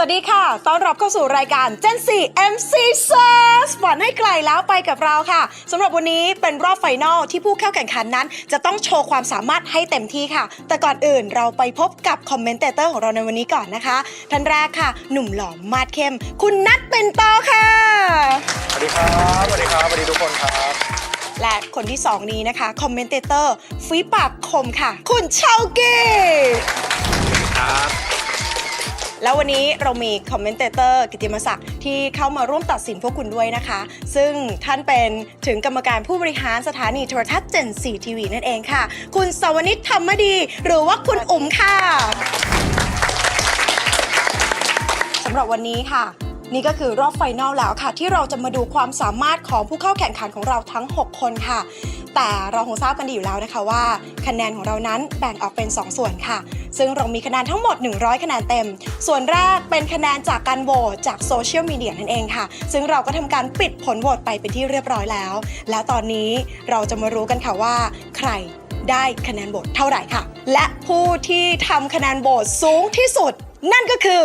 สวัสดีค่ะ ต้อนรับเข้าสู่รายการ Gen 4 MC Search ฝันให้ไกลแล้วไปกับเราค่ะ สำหรับวันนี้เป็นรอบไฟนอลที่ผู้เข้าแข่งขันนั้น จะต้องโชว์ความสามารถให้เต็มที่ค่ะ แต่ก่อนอื่นเราไปพบกับคอมเมนเตเตอร์ของเราในวันนี้ก่อนนะคะ ท่านแรกค่ะ หนุ่มหล่อมาดเข้ม คุณนัทเป็นตอค่ะ สวัสดีครับ สวัสดีครับ สวัสดีทุกคนครับ และคนที่ 2 นี้นะคะ คอมเมนเตเตอร์ฝีปากคมค่ะ คุณเชาเก้ครับ แล้ววันนี้เรามีคอมเมนเตเตอร์กิติมศักดิ์ที่เข้ามาร่วมตัดสินพวกคุณด้วยนะคะ ซึ่งท่านเป็นถึงกรรมการผู้บริหารสถานีโทรทัศน์เจนซีทีวีนั่นเองค่ะ คุณสวนิชธรรมดี หรือว่าคุณอุ๋มค่ะสำหรับวันนี้ค่ะ นี่ก็คือรอบไฟนอลแล้วค่ะ ที่เราจะมาดูความสามารถของผู้เข้าแข่งขันของเราทั้ง 6 คนค่ะ แต่เราคงทราบกันดีอยู่แล้วนะคะว่า คะแนนของเรานั้นแบ่งออกเป็น 2 ส่วนค่ะ ซึ่งเรามีคะแนนทั้งหมด 100 คะแนนเต็ม ส่วนแรกเป็นคะแนนจากการโหวตจากโซเชียลมีเดียนั่นเองค่ะ ซึ่งเราก็ทำการปิดผลโหวตไปเป็นที่เรียบร้อยแล้ว แล้วตอนนี้เราจะมารู้กันค่ะว่า ใครได้คะแนนโหวตเท่าไหร่ค่ะ และผู้ที่ทำคะแนนโหวตสูงที่สุด นั่นก็คือ